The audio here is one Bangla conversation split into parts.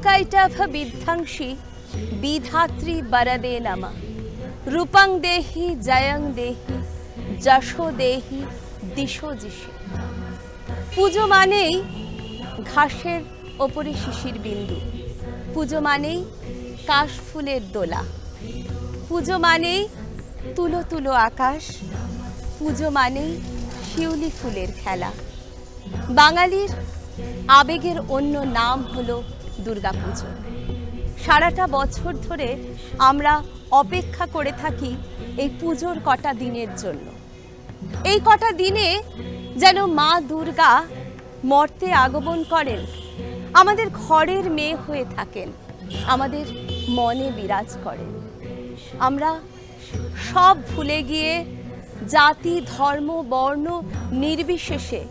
মধুকৈটভ বিধ্বংসী বিধাত্রী বরদে নম রূপং দেহি জয়ং দেহি যশো দেহি দিশো দিশে পুজো মানেই ঘাসের ওপরে শিশির বিন্দু পুজো মানেই কাশফুলের দোলা পুজো মানেই তুলো তুলো আকাশ পুজো মানেই শিউলি ফুলের খেলা। বাঙালির আবেগের অন্য নাম হলো দুর্গাপুজো। সারাটা বছর ধরে আমরা অপেক্ষা করে থাকি এই পুজোর কটা দিনের জন্য। এই কটা দিনে যেন মা দুর্গা মর্তে আগমন করেন, আমাদের ঘরের মেয়ে হয়ে থাকেন, আমাদের মনে বিরাজ করেন। আমরা সব ভুলে গিয়ে জাতি, ধর্ম, বর্ণ নির্বিশেষে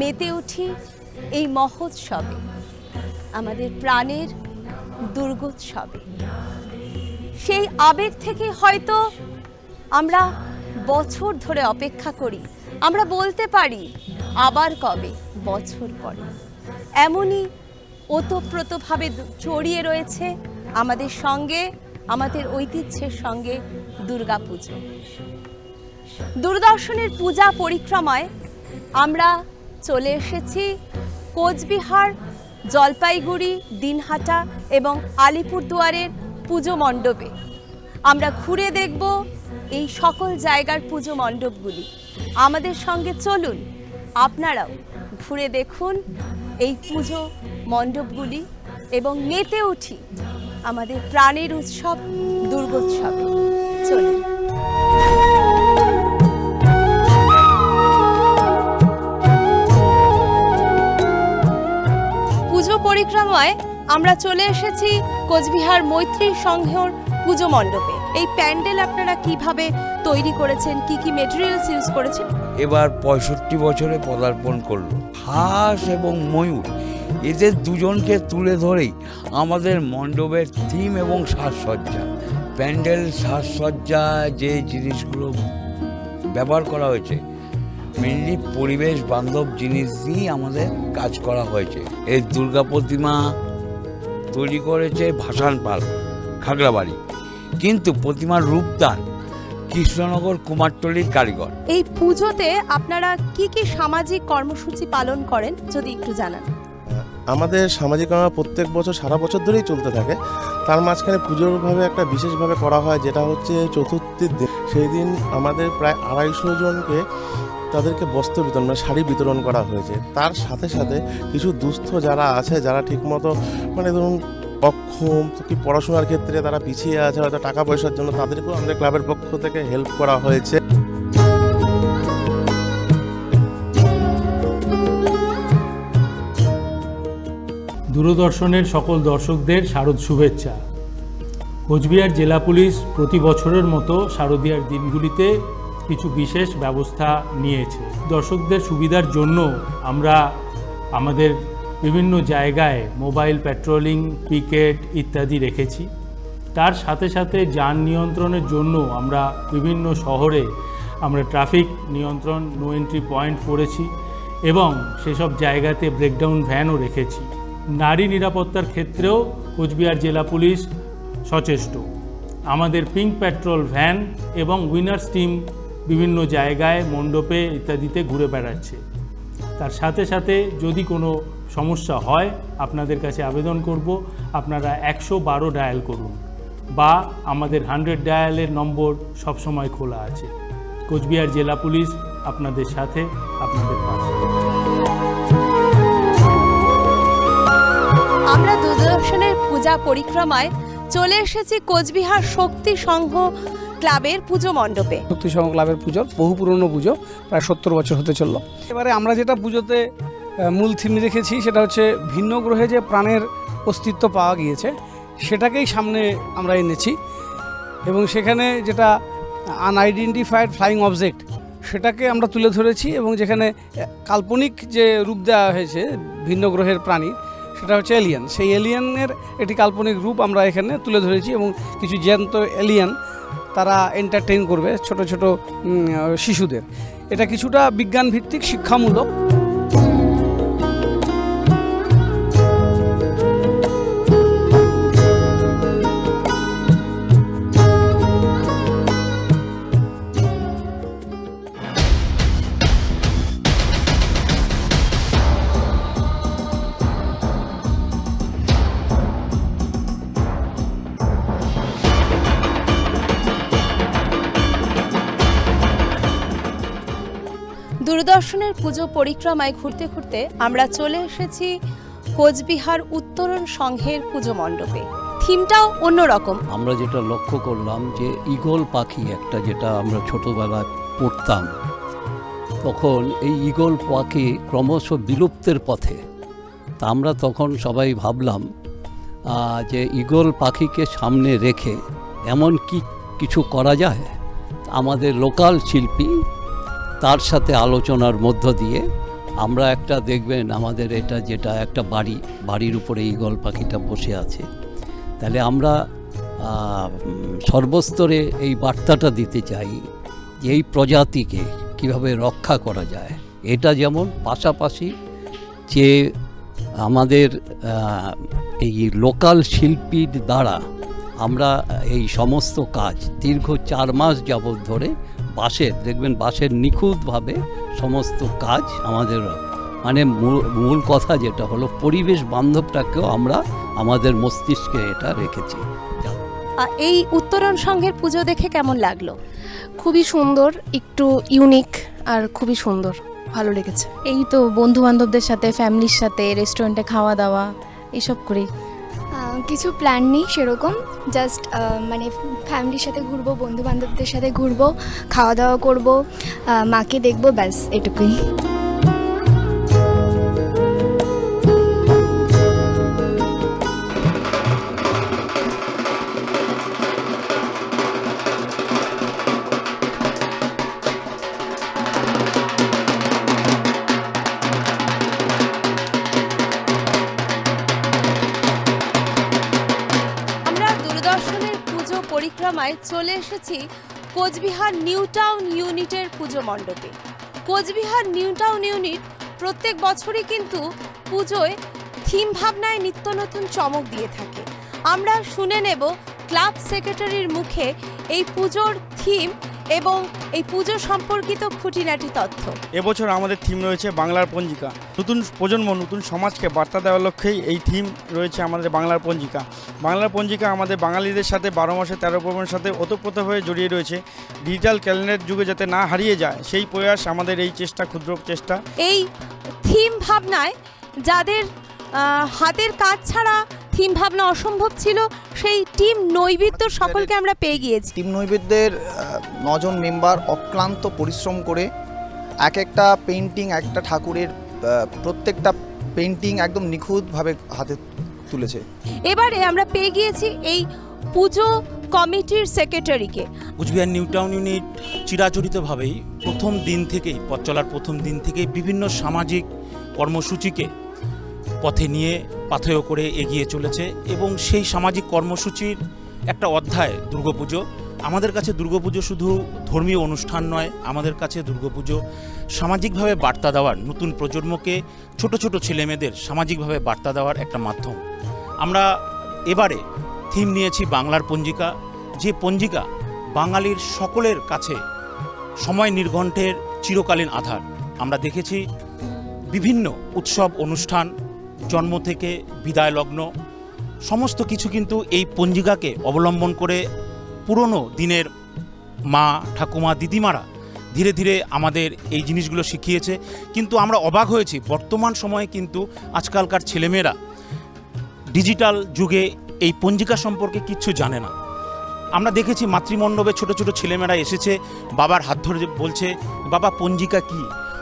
মেতে উঠি এই মহোৎসবে। আমাদের প্রাণের দুর্গোৎসবে। সেই আবেগ থেকে হয়তো আমরা বছর ধরে অপেক্ষা করি। আমরা বলতে পারি, আবার কবে? বছর পরে। এমনই ওতপ্রোতভাবে জড়িয়ে রয়েছে আমাদের সঙ্গে, আমাদের ঐতিহ্যের সঙ্গে দুর্গাপুজো। দূরদর্শনের পূজা পরিক্রমায় আমরা চলে এসেছি কোচবিহার জলপাইগুড়ি, দিনহাটা এবং আলিপুরদুয়ারের পুজো মণ্ডপে। আমরা ঘুরে দেখব এই সকল জায়গার পুজো মণ্ডপগুলি। আমাদের সঙ্গে চলুন, আপনারাও ঘুরে দেখুন এই পুজো মণ্ডপগুলি এবং মেতে উঠি আমাদের প্রাণের উৎসব দুর্গোৎসব। চলুন। পরিক্রমায় আমরা চলে এসেছি কোচবিহার মৈত্রী সংঘর পুজো মণ্ডপে। এই প্যান্ডেল আপনারা কীভাবে তৈরি করেছেন? কি কি মেটেরিয়ালস ইউজ করেছেন? এবার পঁয়ষট্টি বছরে পদার্পণ করল। হাঁস এবং ময়ূর, এদের দুজনকে তুলে ধরেই আমাদের মণ্ডপের থিম এবং সাজসজ্জা। প্যান্ডেল সাজসজ্জা যে জিনিসগুলো ব্যবহার করা হয়েছে মেনলি পরিবেশ বান্ধব জিনিস দিয়েই আমাদের কাজ করা হয়েছে। এই দুর্গা প্রতিমা তৈরি করেছে ভাসান পাল খাগড়াবাড়ি। কিন্তু প্রতিমার রূপদান কৃষ্ণনগর কুমারটলির কারিগর। এই পুজোতে আপনারা কি কি সামাজিক কর্মসূচি পালন করেন যদি একটু জানান? আমাদের সামাজিক কর্ম প্রত্যেক বছর সারা বছর ধরেই চলতে থাকে। তার মাঝখানে পুজোরভাবে একটা বিশেষভাবে করা হয় যেটা হচ্ছে চতুর্থীর দিন। সেই দিন আমাদের প্রায় আড়াইশো জনকে তাদেরকে বস্ত্র বিতরণ মানে শাড়ি বিতরণ করা হয়েছে। তার সাথে সাথে কিছু দুস্থ যারা আছে, যারা ঠিকমতো মানে ধরুন, অক্ষম, কি পড়াশোনার ক্ষেত্রে তারা পিছিয়ে আছে, হয়তো টাকা পয়সার জন্য তাদেরকেও আমাদের ক্লাবের পক্ষ থেকে হেল্প করা হয়েছে। দূরদর্শনের সকল দর্শকদের শারদ শুভেচ্ছা। কোচবিহার জেলা পুলিশ প্রতি বছরের মতো শারদীয়ার দিনগুলিতে কিছু বিশেষ ব্যবস্থা নিয়েছে। দর্শকদের সুবিধার জন্য আমরা আমাদের বিভিন্ন জায়গায় মোবাইল পেট্রোলিং, পিকেট ইত্যাদি রেখেছি। তার সাথে সাথে যান নিয়ন্ত্রণের জন্য আমরা বিভিন্ন শহরে আমরা ট্রাফিক নিয়ন্ত্রণ, নো এন্ট্রি পয়েন্ট করেছি এবং সেসব জায়গাতে ব্রেকডাউন ভ্যানও রেখেছি। নারী নিরাপত্তার ক্ষেত্রেও কোচবিহার জেলা পুলিশ সচেষ্ট। আমাদের পিঙ্ক পেট্রোল ভ্যান এবং উইনার্স টিম বিভিন্ন জায়গায়, মণ্ডপে ইত্যাদিতে ঘুরে বেড়াচ্ছে। তার সাথে সাথে যদি কোনো সমস্যা হয়, আপনাদের কাছে আবেদন করব, আপনারা একশো বারো ডায়াল করুন বা আমাদের হান্ড্রেড ডায়ালের নম্বর সবসময় খোলা আছে। কোচবিহার জেলা পুলিশ আপনাদের সাথে, আপনাদের পাশে। আমরা দূরদর্শনের পূজা পরিক্রমায় চলে এসেছি কোচবিহার শক্তি সংঘ ক্লাবের পুজো মণ্ডপে। শক্তি সংঘ ক্লাবের পুজো, বহু পুরনো পুজো, প্রায় সত্তর বছর হতে চলল। এবারে আমরা যেটা পুজোতে মূল থিম রেখেছি সেটা হচ্ছে ভিন্ন গ্রহে যে প্রাণের অস্তিত্ব পাওয়া গিয়েছে, সেটাকেই সামনে আমরা এনেছি। এবং সেখানে যেটা আনআইডেন্টিফাইড ফ্লাইং অবজেক্ট সেটাকে আমরা তুলে ধরেছি এবং যেখানে কাল্পনিক যে রূপ দেওয়া হয়েছে ভিন্ন গ্রহের প্রাণী, সেটা হচ্ছে এলিয়ান সেই এলিয়ানের একটি কাল্পনিক রূপ আমরা এখানে তুলে ধরেছি এবং কিছু জ্যান্ত এলিয়ান তারা এন্টারটেইন করবে ছোট ছোট শিশুদের। এটা কিছুটা বিজ্ঞানভিত্তিক শিক্ষামূলক। দূরদর্শনের পুজো পরিক্রমায় ঘুরতে ঘুরতে আমরা চলে এসেছি কোচবিহার উত্তরণ সংঘের পুজো মণ্ডপে। থিমটাও অন্যরকম। আমরা যেটা লক্ষ্য করলাম যে ঈগল পাখি একটা যেটা আমরা ছোটবেলায় পড়তাম। তখন এই ঈগল পাখি ক্রমশ বিলুপ্তের পথে। তা আমরা তখন সবাই ভাবলাম যে ঈগল পাখিকে সামনে রেখে এমন কি কিছু করা যায়? আমাদের লোকাল শিল্পী তার সাথে আলোচনার মধ্য দিয়ে আমরা একটা দেখবেন আমাদের এটা যেটা একটা বাড়ি, বাড়ির উপরে ঈগল পাখিটা বসে আছে। তাহলে আমরা সর্বস্তরে এই বার্তাটা দিতে চাই যে এই প্রজাতিকে কীভাবে রক্ষা করা যায়। এটা যেমন পাশাপাশি যে আমাদের এই লোকাল শিল্পীর দ্বারা আমরা এই সমস্ত কাজ দীর্ঘ চার মাস যাবৎ ধরে বাঁশের দেখবেন বাঁশের নিখুঁতভাবে সমস্ত কাজ আমাদের মানে মূল মূল কথা যেটা হলো পরিবেশ বান্ধবটাকেও আমরা আমাদের মস্তিষ্কে এটা রেখেছি। এই উত্তরণ সংঘের পুজো দেখে কেমন লাগল? খুবই সুন্দর একটু ইউনিক আর খুবই সুন্দর ভালো লেগেছে। এই তো বন্ধু বান্ধবদের সাথে ফ্যামিলির সাথে রেস্টুরেন্টে খাওয়া দাওয়া এসব করেই। কিছু প্ল্যান নেই সেরকম। জাস্ট মানে ফ্যামিলির সাথে ঘুরবো বন্ধু বান্ধবদের সাথে ঘুরবো খাওয়া দাওয়া করব মাকে দেখব, ব্যাস, এটুকুই। এসেছি কোচবিহার নিউ টাউন ইউনিটের পুজো মণ্ডপে। কোচবিহার নিউ টাউন ইউনিট প্রত্যেক বছরই কিন্তু পুজোয় থিম ভাবনায় নিত্য নতুন চমক দিয়ে থাকে। আমরা শুনে নেব ক্লাব সেক্রেটারির মুখে এই পুজোর থিম এবং এই পুজো সম্পর্কিত খুঁটিনাটি তথ্য। এবছর আমাদের থিম রয়েছে বাংলার পঞ্জিকা। নতুন প্রজন্ম নতুন সমাজকে বার্তা দেওয়ার লক্ষ্যেই এই থিম রয়েছে আমাদের বাংলার পঞ্জিকা। বাংলার পঞ্জিকা আমাদের বাঙালিদের সাথে বারো মাসে তেরো পর্বের সাথে ওতপ্রোতভাবে জড়িয়ে রয়েছে। ডিজিটাল ক্যালেন্ডার যুগে যাতে না হারিয়ে যায় সেই প্রয়াস আমাদের এই চেষ্টা ক্ষুদ্র চেষ্টা। এই থিম ভাবনায় যাদের হাতের কাজ ছাড়া থিম ভাবনা অসম্ভব ছিল সেই টিম নৈবিত্য সকলকে আমরা পেয়ে গিয়েছি। টিম নৈবেদ্যের নজন মেম্বার অক্লান্ত পরিশ্রম করে এক একটা পেন্টিং একটা ঠাকুরের প্রত্যেকটা পেন্টিং একদম নিখুঁতভাবে হাতে তুলেছে। এবারে আমরা পেয়ে গিয়েছি এই পুজো কমিটির সেক্রেটারিকে। কুচবিহার নিউ টাউন ইউনিট চিরাচরিতভাবেই প্রথম দিন থেকেই পথ চলার প্রথম দিন থেকেই বিভিন্ন সামাজিক কর্মসূচিকে পথে নিয়ে পাথেয় করে এগিয়ে চলেছে এবং সেই সামাজিক কর্মসূচির একটা অধ্যায়, দুর্গাপুজো। আমাদের কাছে দুর্গাপুজো শুধু ধর্মীয় অনুষ্ঠান নয়, আমাদের কাছে দুর্গাপুজো সামাজিকভাবে বার্তা দেওয়ার নতুন প্রজন্মকে, ছোট ছোট ছেলেমেয়েদের সামাজিকভাবে বার্তা দেওয়ার একটা মাধ্যম। আমরা এবারে থিম নিয়েছি বাংলার পঞ্জিকা। যে পঞ্জিকা বাঙালির সকলের কাছে সময় নির্ঘণ্টের চিরকালীন আধার। আমরা দেখেছি বিভিন্ন উৎসব, অনুষ্ঠান জন্ম থেকে বিদায় লগ্ন, সমস্ত কিছু কিন্তু এই পঞ্জিকাকে অবলম্বন করে পুরনো দিনের মা, ঠাকুমা, দিদিমারা ধীরে ধীরে আমাদের এই জিনিসগুলো শিখিয়েছে। কিন্তু আমরা অবাক হয়েছি, বর্তমান সময়ে কিন্তু আজকালকার ছেলেমেয়েরা ডিজিটাল যুগে এই পঞ্জিকা সম্পর্কে কিচ্ছু জানে না। আমরা দেখেছি মাতৃমণ্ডপে ছোট ছোট ছেলেমেয়েরা এসেছে, বাবার হাত ধরে বলছে, বাবা, পঞ্জিকা কি?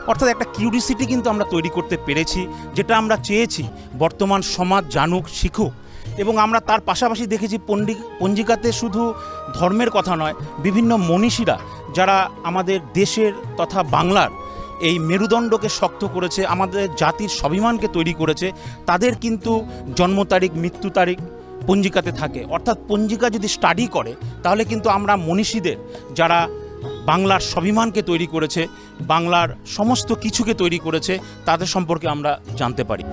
অর্থাৎ একটা কিউরিসিটি কিন্তু আমরা তৈরি করতে পেরেছি, যেটা আমরা চেয়েছি বর্তমান সমাজ জানুক, শিখুক। এবং আমরা তার পাশাপাশি দেখেছি পণ্ডিক পঞ্জিকাতে শুধু ধর্মের কথা নয়, বিভিন্ন মনীষীরা যারা আমাদের দেশের তথা বাংলার এই মেরুদণ্ডকে শক্ত করেছে, আমাদের জাতির স্বাভিমানকে তৈরি করেছে, তাদের কিন্তু জন্ম তারিখ, মৃত্যু তারিখ পঞ্জিকাতে থাকে। অর্থাৎ পঞ্জিকা যদি স্টাডি করে, তাহলে কিন্তু আমরা মনীষীদের, যারা বাংলার স্বাভিমানকে তৈরি করেছে বাংলার সমস্ত কিছুকে তৈরি করেছে তাদের সম্পর্কে আমরা জানতে পারি।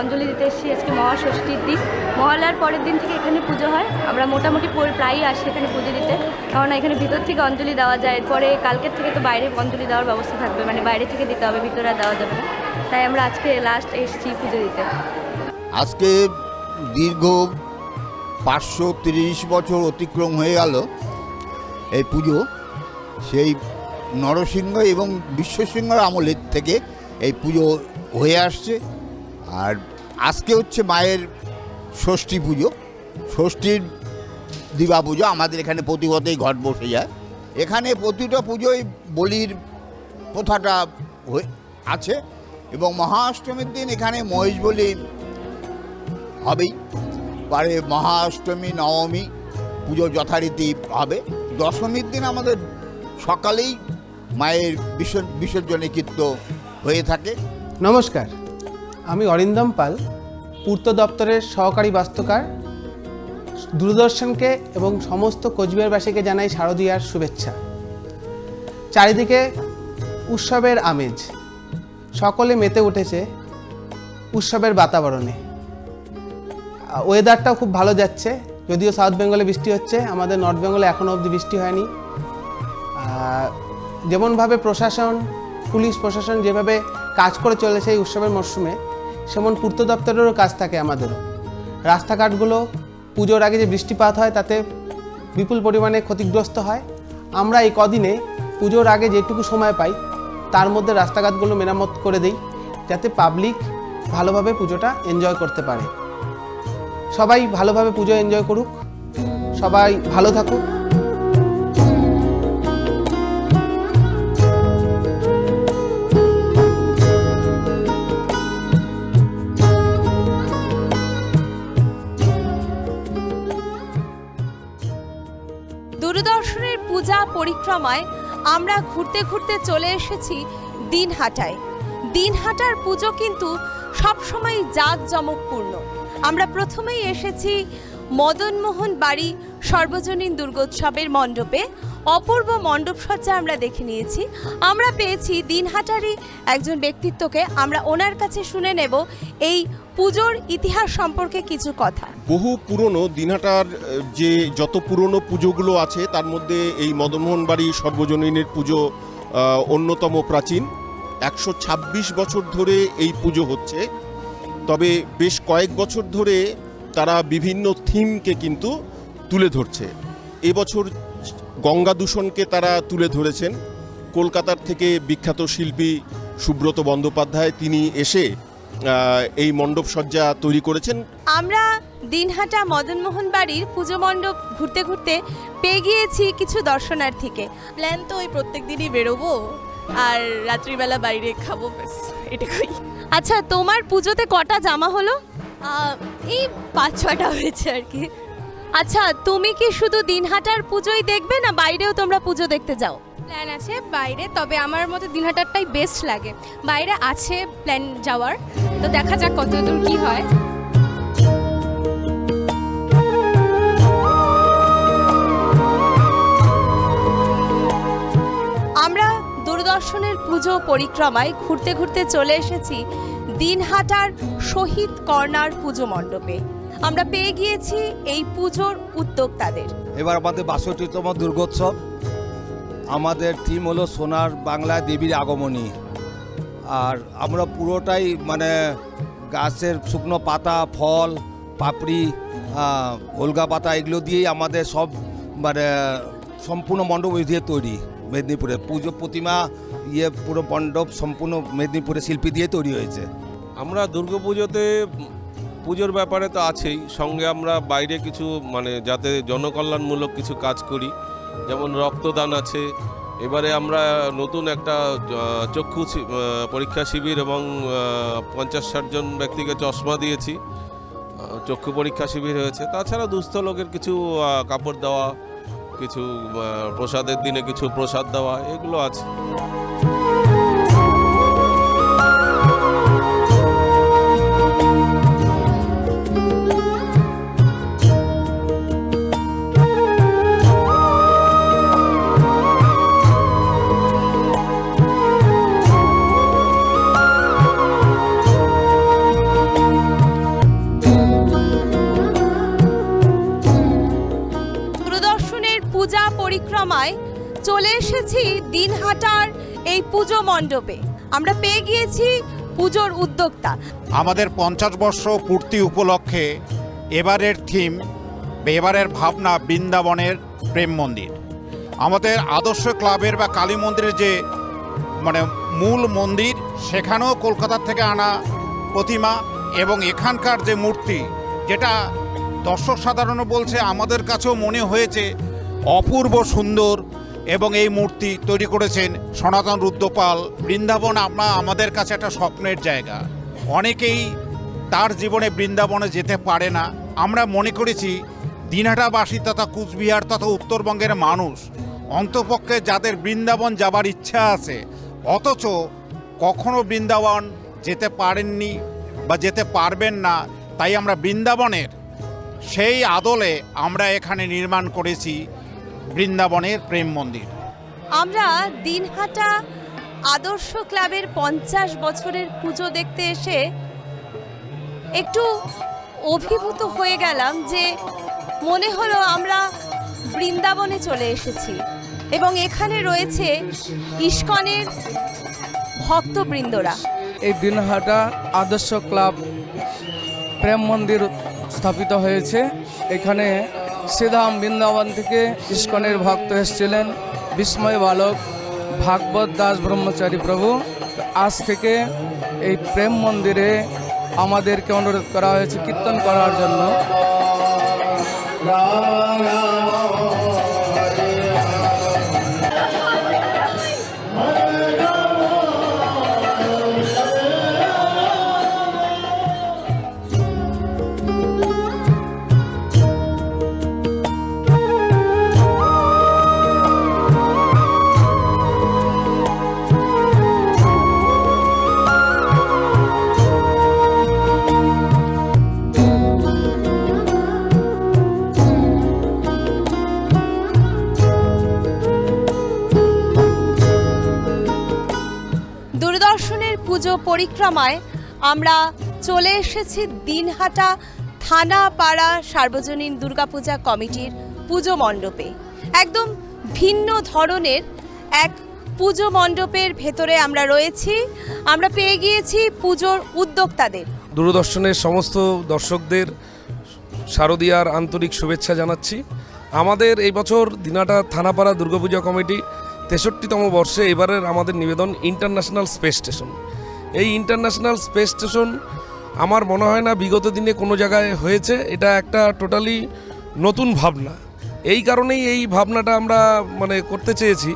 অঞ্জলি দিতে এসেছি আজকে মহাষষ্ঠীর দিন। মহালয়ার পরের দিন থেকে এখানে পুজো হয়। আমরা মোটামুটি প্রায়ই আসি এখানে পুজো দিতে। কারণ এখানে ভিতর থেকে অঞ্জলি দেওয়া যায়। এরপরে কালকের থেকে তো বাইরে অঞ্জলি দেওয়ার ব্যবস্থা থাকবে। মানে বাইরে থেকে দিতে হবে, ভিতরে দেওয়া যাবে না। তাই আমরা আজকে লাস্ট এসেছি পুজো দিতে। আজকে দীর্ঘ পাঁচশো তিরিশ বছর অতিক্রম হয়ে গেল এই পুজো। সেই নরসিংহ এবং বিশ্বসিংহর আমলের থেকে এই পুজো হয়ে আসছে। আর আজকে হচ্ছে মায়ের ষষ্ঠী পুজো। ষষ্ঠীর দিবা পুজো, আমাদের এখানে প্রতি বছরই ঘট বসে যায়। এখানে প্রতিটা পুজোয় বলির প্রথাটা আছে এবং মহাষ্টমীর দিন এখানে মহেশ বলি হবেই। পরে মহাষ্টমী, নবমী পুজো যথারীতি হবে। দশমীর দিন আমাদের সকালেই মায়ের বিসর্জনে কীর্ত হয়ে থাকে। নমস্কার। আমি অরিন্দম পাল, পূর্ত দপ্তরের সহকারী বাস্তুকার। দূরদর্শনকে এবং সমস্ত কোচবিহারবাসীকে জানাই শারদীয়ার শুভেচ্ছা। চারিদিকে উৎসবের আমেজ। সকলে মেতে উঠেছে উৎসবের বাতাবরণে। ওয়েদারটাও খুব ভালো যাচ্ছে, যদিও সাউথ বেঙ্গলে বৃষ্টি হচ্ছে, আমাদের নর্থ বেঙ্গলে এখনও অবধি বৃষ্টি হয়নি। যেমনভাবে প্রশাসন, পুলিশ প্রশাসন যেভাবে কাজ করে চলেছে এই উৎসবের মরশুমে সেমন পূর্ত দপ্তরেরও কাজ থাকে আমাদেরও। রাস্তাঘাটগুলো, পুজোর আগে যে বৃষ্টিপাত হয় তাতে বিপুল পরিমাণে ক্ষতিগ্রস্ত হয়। আমরা এই কদিনে পুজোর আগে যেটুকু সময় পাই, তার মধ্যে রাস্তাঘাটগুলো মেরামত করে দিই, যাতে পাবলিক ভালোভাবে পুজোটা এনজয় করতে পারে। সবাই ভালোভাবে পুজো এনজয় করুক। সবাই ভালো থাকুক। পরিক্রমায় আমরা ঘুরতে ঘুরতে চলে এসেছি দিনহাটায়। দিনহাটার পুজো কিন্তু সবসময় জাঁকজমকপূর্ণ। আমরা প্রথমেই এসেছি মদনমোহন বাড়ি সর্বজনীন দুর্গোৎসবের মণ্ডপে। অপূর্ব মণ্ডপ সজ্জা আমরা দেখে নিয়েছি। আমরা পেয়েছি দিনহাটারই একজন ব্যক্তিত্বকে। আমরা ওনার কাছে শুনে নেব এই পুজোর ইতিহাস সম্পর্কে কিছু কথা। বহু পুরনো দিনহাটার যে যত পুরনো পুজোগুলো আছে, তার মধ্যে এই মদনমোহন বাড়ি সর্বজনীনের পুজো অন্যতম প্রাচীন। একশো ছাব্বিশ বছর ধরে এই পুজো হচ্ছে। তবে বেশ কয়েক বছর ধরে তারা বিভিন্ন থিমকে কিন্তু তুলে ধরছে। এবছর গঙ্গা দূষণকে তারা তুলে ধরেছেন। কলকাতার থেকে বিখ্যাত শিল্পী সুব্রত বন্দ্যোপাধ্যায় তিনি এসে এই মণ্ডপ সজ্জা তৈরি করেছেন। আমরা দিনহাটা মদনমোহন বাড়ির পুজো মণ্ডপ ঘুরতে ঘুরতে পেয়ে গিয়েছি কিছু দর্শনার্থীকে। প্ল্যান তো ওই প্রত্যেক দিনই বেরোবো আর রাত্রিবেলা বাইরে খাব ব্যাস এটুকুই। আচ্ছা তোমার পুজোতে কটা জামা হলো? এই পাঁচ ছটা হয়েছে আর কি। আচ্ছা তুমি কি শুধু দিনহাটার পুজোই দেখবে না বাইরেও তোমরা পুজো দেখতে যাও? প্ল্যান আছে বাইরে তবে আমার মতে দিনহাটারটাই বেস্ট লাগে। বাইরে আছে প্ল্যান যাওয়ার। তো দেখা যাক কত দূর কি হয়। আমরা দূরদর্শনের পুজো পরিক্রমায় ঘুরতে ঘুরতে চলে এসেছি দিনহাটার শহীদ কর্নার পুজো মণ্ডপে। আমরা পেয়ে গিয়েছি এই পুজোর উদ্যোক্তাদের। এবার আমাদের বাষট্টিতম দুর্গোৎসব। আমাদের থিম হলো সোনার বাংলা দেবীর আগমনী। আর আমরা পুরোটাই মানে গাছের শুকনো পাতা ফল পাপড়ি আহ, উলগা পাতা এগুলো দিয়েই আমাদের সব মানে সম্পূর্ণ মণ্ডপ ওই দিয়ে তৈরি মেদিনীপুরে। পুজো প্রতিমা ইয়ে পুরো মণ্ডপ সম্পূর্ণ মেদিনীপুরে শিল্পী দিয়ে তৈরি হয়েছে। আমরা দুর্গাপুজোতে পুজোর ব্যাপারে তো আছেই। সঙ্গে আমরা বাইরে কিছু মানে যাতে জনকল্যাণমূলক কিছু কাজ করি, যেমন রক্তদান আছে। এবারে আমরা নতুন একটা চক্ষু পরীক্ষা শিবির এবং পঞ্চাশ ষাট জন ব্যক্তিকে চশমা দিয়েছি। চক্ষু পরীক্ষা শিবির হয়েছে। তাছাড়া দুস্থ লোকের কিছু কাপড় দেওয়া, কিছু প্রসাদের দিনে কিছু প্রসাদ দেওয়া, এগুলো আছে। এই পুজো মণ্ডপে। আমরা পেয়ে গিয়েছি পুজোর উদ্যোক্তা। আমাদের পঞ্চাশ বর্ষ পূর্তি উপলক্ষে এবারের থিম, এবারের ভাবনা বৃন্দাবনের প্রেম মন্দির। আমাদের আদর্শ ক্লাবের বা কালী মন্দিরের যে মানে মূল মন্দির, সেখানেও কলকাতা থেকে আনা প্রতিমা এবং এখানকার যে মূর্তি, যেটা দর্শক সাধারণ বলছে, আমাদের কাছেও মনে হয়েছে অপূর্ব সুন্দর এবং এই মূর্তি তৈরি করেছেন সনাতন রুদ্রপাল। বৃন্দাবন আমরা, আমাদের কাছে একটা স্বপ্নের জায়গা। অনেকেই তার জীবনে বৃন্দাবনে যেতে পারে না। আমরা মনে করেছি, দিনহাটাবাসী তথা কুচবিহার তথা উত্তরবঙ্গের মানুষ অন্তপক্ষে যাদের বৃন্দাবন যাবার ইচ্ছা আছে, অথচ কখনো বৃন্দাবন যেতে পারেননি বা যেতে পারবেন না, তাই আমরা বৃন্দাবনের সেই আদলে আমরা এখানে নির্মাণ করেছি। বৃন্দাবনের প্রেম মন্দির। আমরা দিনহাটা আদর্শ ক্লাবের পঞ্চাশ বছরের পুজো দেখতে এসে একটু অভিভূত হয়ে গেলাম যে মনে হলো আমরা বৃন্দাবনে চলে এসেছি এবং এখানে রয়েছে ইস্কনের ভক্তবৃন্দরা। এই দিনহাটা আদর্শ ক্লাব প্রেম মন্দির স্থাপিত হয়েছে। এখানে শ্রীধাম বৃন্দাবন থেকে ইস্কনের ভক্ত এসেছিলেন বিস্ময় বালক ভাগবত দাস ব্রহ্মচারী প্রভু। আজ থেকে এই প্রেম মন্দিরে আমাদেরকে অনুরোধ করা হয়েছে কীর্তন করার জন্য। পরিক্রমায় আমরা চলে এসেছি দিনহাটা থানা পাড়া সার্বজনীন দুর্গাপূজা কমিটির পুজো মণ্ডপে। একদম ভিন্ন ধরনের এক পুজো মণ্ডপের ভেতরে আমরা রয়েছি। আমরা পেয়ে গিয়েছি পুজোর উদ্যোক্তাদের। দূরদর্শনের সমস্ত দর্শকদের শারদীয়ার আন্তরিক শুভেচ্ছা জানাচ্ছি। আমাদের এই বছর দিনাটা থানাপাড়া দুর্গাপূজা কমিটি তেষট্টিতম বর্ষে এবারের আমাদের নিবেদন ইন্টারন্যাশনাল স্পেস স্টেশন। এই ইন্টারন্যাশনাল স্পেস স্টেশন আমার মনে হয় না বিগত দিনে কোনো জায়গায় হয়েছে। এটা একটা টোটালি নতুন ভাবনা। এই কারণেই এই ভাবনাটা আমরা মানে করতে চেয়েছি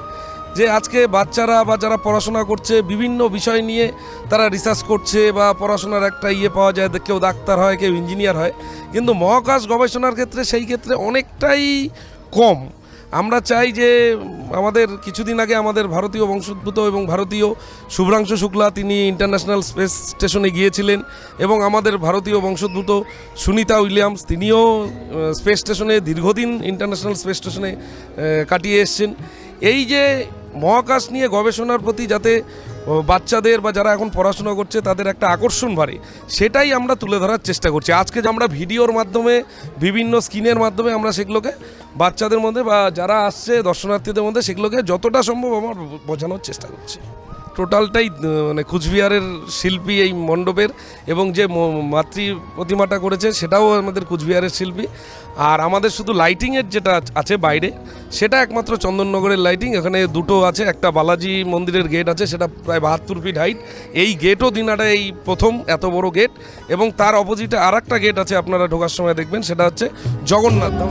যে আজকে বাচ্চারা বা যারা পড়াশোনা করছে, বিভিন্ন বিষয় নিয়ে তারা রিসার্চ করছে বা পড়াশোনার একটা ইয়ে পাওয়া যায়, কেউ ডাক্তার হয়, কেউ ইঞ্জিনিয়ার হয়। কিন্তু মহাকাশ গবেষণার ক্ষেত্রে সেই ক্ষেত্রে অনেকটাই কম। আমরা চাই যে আমাদের কিছুদিন আগে আমাদের ভারতীয় বংশোদ্ভূত এবং ভারতীয় শুভ্রাংশু শুক্লা তিনি ইন্টারন্যাশনাল স্পেস স্টেশনে গিয়েছিলেন এবং আমাদের ভারতীয় বংশোদ্ভূত সুনিতা উইলিয়ামস তিনিও স্পেস স্টেশনে দীর্ঘদিন ইন্টারন্যাশনাল স্পেস স্টেশনে কাটিয়ে এসছেন। এই যে মহাকাশ নিয়ে গবেষণার প্রতি যাতে বাচ্চাদের বা যারা এখন পড়াশোনা করছে, তাদের একটা আকর্ষণ বাড়ে। সেটাই আমরা তুলে ধরার চেষ্টা করছি। আজকে যে আমরা ভিডিওর মাধ্যমে, বিভিন্ন স্ক্রিনের মাধ্যমে আমরা সেগুলোকে বাচ্চাদের মধ্যে বা যারা আসছে, দর্শনার্থীদের মধ্যে, সেগুলোকে যতটা সম্ভব আমার বোঝানোর চেষ্টা করছি। টোটালটাই মানে কুচবিহারের শিল্পী এই মণ্ডপের এবং যে মাতৃ প্রতিমাটা করেছে সেটাও আমাদের কুচবিহারের শিল্পী। আর আমাদের শুধু লাইটিংয়ের যেটা আছে বাইরে, সেটা একমাত্র চন্দননগরের লাইটিং। এখানে দুটো আছে, একটা বালাজি মন্দিরের গেট আছে, সেটা প্রায় বাহাত্তর ফিট হাইট। এই গেটও দিনাটা এই প্রথম, এত বড় গেট। এবং তার অপোজিটে আর একটা গেট আছে, আপনারা ঢোকার সময় দেখবেন, সেটা হচ্ছে জগন্নাথ ধাম।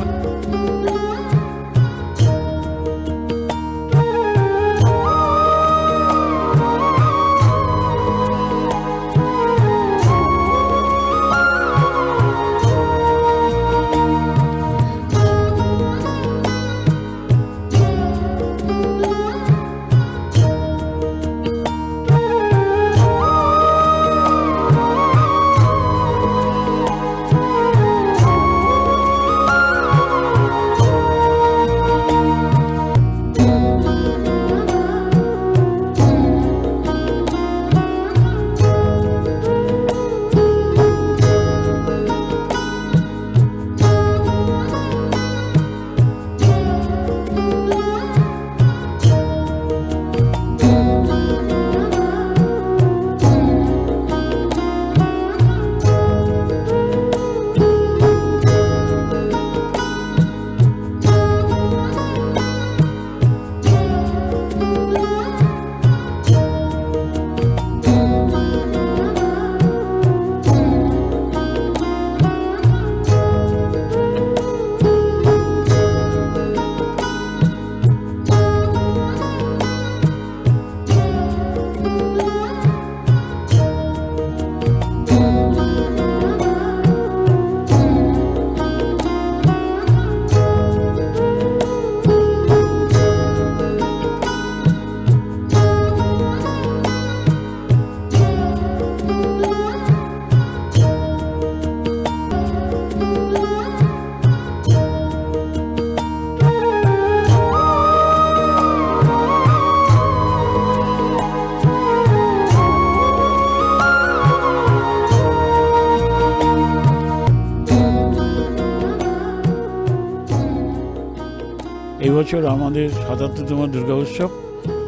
এবছর আমাদের সাতাত্তরতম দুর্গা উৎসব।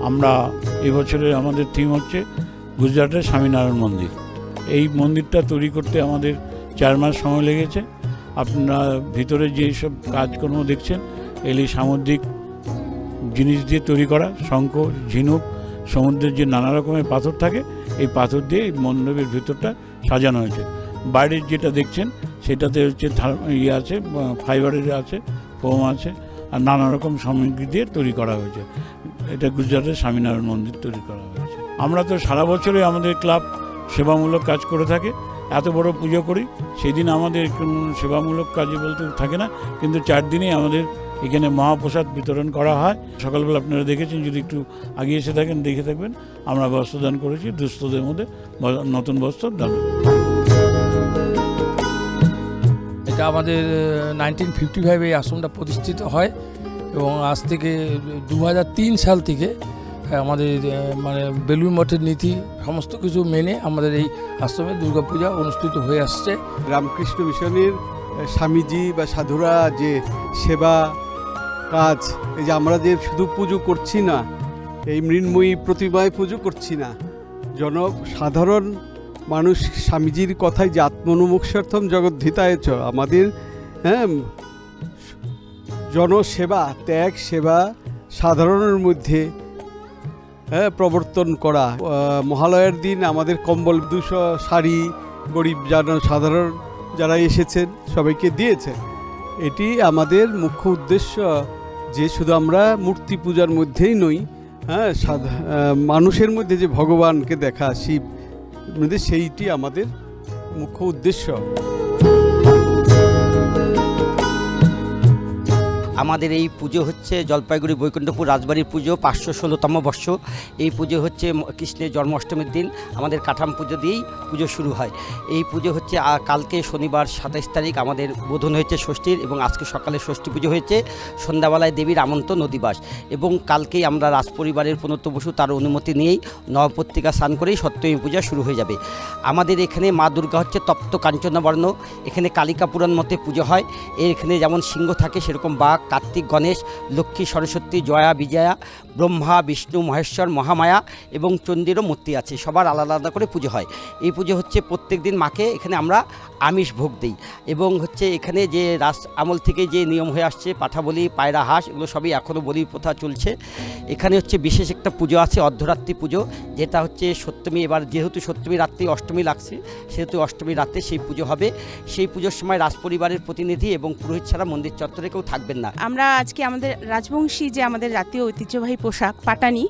আমরা এবছরে আমাদের থিম হচ্ছে গুজরাটের স্বামীনারায়ণ মন্দির। এই মন্দিরটা তৈরি করতে আমাদের চার মাস সময় লেগেছে। আপনারা ভিতরে যেই সব কাজকর্ম দেখছেন, এলি সামুদ্রিক জিনিস দিয়ে তৈরি করা, শঙ্খ, ঝিনুক, সমুদ্রের যে নানা রকমের পাথর থাকে, এই পাথর দিয়ে এই মণ্ডপের ভিতরটা সাজানো হয়েছে। বাইরের যেটা দেখছেন, সেটাতে হচ্ছে ইয়ে আছে ফাইবারের আছে ফোম আছে নানা রকম সামগ্রী দিয়ে তৈরি করা হয়েছে। এটা গুজরাটের স্বামীনারায়ণ মন্দির তৈরি করা হয়েছে। আমরা তো সারা বছরে আমাদের ক্লাব সেবামূলক কাজ করে থাকে, এত বড় পুজো করি, সেদিন আমাদের কোনো সেবামূলক কাজে বলতে থাকে না, কিন্তু চার দিনেই আমাদের এখানে মহাপ্রসাদ বিতরণ করা হয়। সকালবেলা আপনারা দেখেছেন, যদি একটু আগে এসে থাকেন, দেখে থাকবেন। আমরা বস্ত্রদান করেছি, দুস্থদের মধ্যে নতুন বস্ত্র দান। এটা আমাদের নাইনটিন ফিফটি ফাইভে এই আশ্রমটা প্রতিষ্ঠিত হয় এবং আজ থেকে দু হাজার তিন সাল থেকে আমাদের মানে বেলুর মঠের নীতি সমস্ত কিছু মেনে আমাদের এই আশ্রমে দুর্গাপূজা অনুষ্ঠিত হয়ে আসছে। রামকৃষ্ণ মিশনের স্বামীজি বা সাধুরা যে সেবা, কাজ, এই যে আমরা যে শুধু পুজো করছি না, এই মৃন্ময়ী প্রতিমায় পুজো করছি না জন সাধারণ মানুষ স্বামীজির কথায় যে আত্মনুমুক্ষার্থম জগদ্ধিতায় চ আমাদের হ্যাঁ জনসেবা, ত্যাগ, সেবা সাধারণের মধ্যে হ্যাঁ প্রবর্তন করা। মহালয়ার দিন আমাদের কম্বল, দুশো শাড়ি, গরিব যারা সাধারণ যারা এসেছেন, সবাইকে দিয়েছে এটি আমাদের মুখ্য উদ্দেশ্য, যে শুধু আমরা মূর্তি পূজার মধ্যেই নই হ্যাঁ মানুষের মধ্যে যে ভগবানকে দেখা, শিব মধ্যে সেইটি আমাদের মুখ্য উদ্দেশ্য। আমাদের এই পুজো হচ্ছে জলপাইগুড়ি বৈকুণ্ঠপুর রাজবাড়ির পুজো, পাঁচশো ষোলোতম বর্ষ। এই পুজো হচ্ছে কৃষ্ণের জন্মাষ্টমীর দিন। আমাদের কাঠাম পুজো দিয়েই পুজো শুরু হয়। এই পুজো হচ্ছে কালকে শনিবার সাতাইশ তারিখ আমাদের বোধন হয়েছে ষষ্ঠীর এবং আজকে সকালে ষষ্ঠী পুজো হয়েছে সন্ধ্যাবেলায় দেবীর আমন্ত নদীবাস এবং কালকেই আমরা রাজপরিবারের প্রণত বসু তার অনুমতি নিয়েই নবপত্রিকা স্নান করেই সপ্তমী পূজা শুরু হয়ে যাবে। আমাদের এখানে মা দুর্গা হচ্ছে তপ্ত কাঞ্চনবর্ণ। এখানে কালিকা পুরাণ মতে পুজো হয়। এখানে যেমন সিংহ থাকে সেরকম বাঘ কার্তিক গণেশ, লক্ষ্মী সরস্বতী, জয়া বিজয়া, ব্রহ্মা, বিষ্ণু, মহেশ্বর, মহামায়া এবং চণ্ডীরও মূর্তি আছে। সবার আলাদা আলাদা করে পুজো হয়। এই পুজো হচ্ছে প্রত্যেক দিন মাকে এখানে আমরা আমিষ ভোগ দিই এবং হচ্ছে এখানে যে রাস আমল থেকে যে নিয়ম হয়ে আসছে পাঠা বলি পায়রা হাঁস, এগুলো সবই এখনও বলি প্রথা চলছে। এখানে হচ্ছে বিশেষ একটা পুজো আছে, অর্ধরাত্রি পুজো, যেটা হচ্ছে সপ্তমী। এবার যেহেতু সপ্তমী রাত্রি, অষ্টমী লাগছে, সেহেতু অষ্টমী রাতে সেই পুজো হবে। সেই পুজোর সময় রাজপরিবারের প্রতিনিধি এবং পুরোহিত ছাড়া মন্দির চত্বরে কেউ থাকবেন না। আমরা আজকে আমাদের রাজবংশী যে আমাদের জাতীয় ঐতিহ্যবাহী পোশাক, পাটানি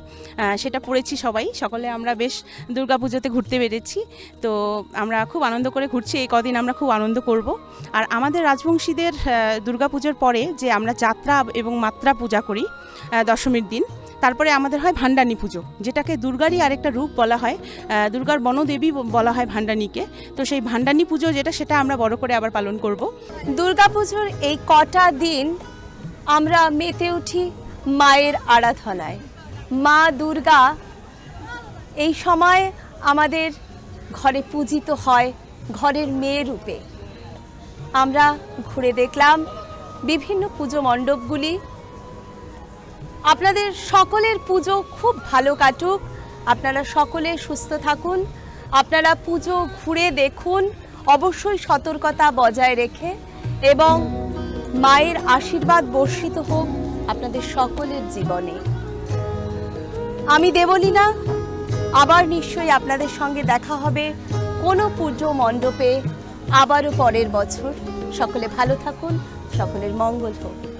সেটা পরেছি সবাই। সকলে আমরা বেশ দুর্গাপুজোতে ঘুরতে বেরিয়েছি। তো আমরা খুব আনন্দ করে ঘুরছি। এই কদিন আমরা খুব আনন্দ করব। আর আমাদের রাজবংশীদের দুর্গাপুজোর পরে যে আমরা যাত্রা এবং মাত্রা পূজা করি দশমীর দিন, তারপরে আমাদের হয় ভান্ডানী পুজো, যেটাকে দুর্গারই আরেকটা রূপ বলা হয়। দুর্গার বনদেবী বলা হয় ভান্ডানীকে। তো সেই ভান্ডানী পুজো যেটা, সেটা আমরা বড় করে আবার পালন করব। দুর্গাপুজোর এই কটা দিন আমরা মেতে উঠি মায়ের আরাধনায়। মা দুর্গা, এই সময় আমাদের ঘরে পূজিত হয় ঘরের মেয়ে রূপে। আমরা ঘুরে দেখলাম বিভিন্ন পুজো মণ্ডপগুলি। আপনাদের সকলের পুজো খুব ভালো কাটুক। আপনারা সকলে সুস্থ থাকুন। আপনারা পুজো ঘুরে দেখুন। অবশ্যই সতর্কতা বজায় রেখে এবং মায়ের আশীর্বাদ বর্ষিত হোক আপনাদের সকলের জীবনে। আমি দেবলীনা, আবার নিশ্চয়ই আপনাদের সঙ্গে দেখা হবে কোনো পুজো মণ্ডপে, আবারও পরের বছর। সকলে ভালো থাকুন, সকলের মঙ্গল হোক।